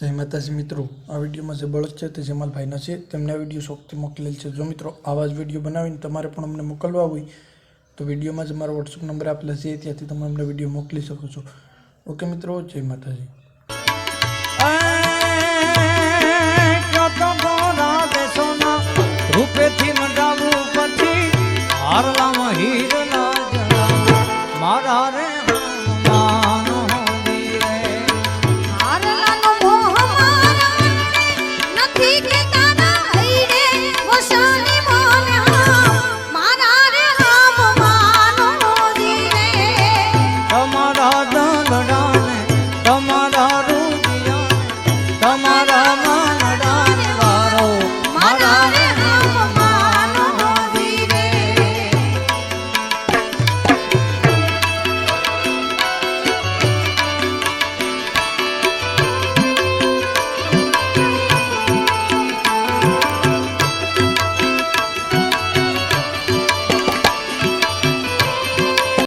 જય માતાજી મિત્રો. આ વિડીયોમાં જે બળદ છે તે જમાલભાઈના છે. તેમને આ વીડિયો શોખથી મોકલેલ છે. જો મિત્રો આવા જ વીડિયો બનાવીને તમારે પણ અમને મોકલવા હોય, તો વિડીયોમાં જ મારો વોટ્સઅપ નંબર આપેલા છે. ત્યાંથી તમે અમને વીડિયો મોકલી શકો છો. ઓકે મિત્રો, જય માતાજી. મારા દંગડાને તમારા રૂપિયા તમારા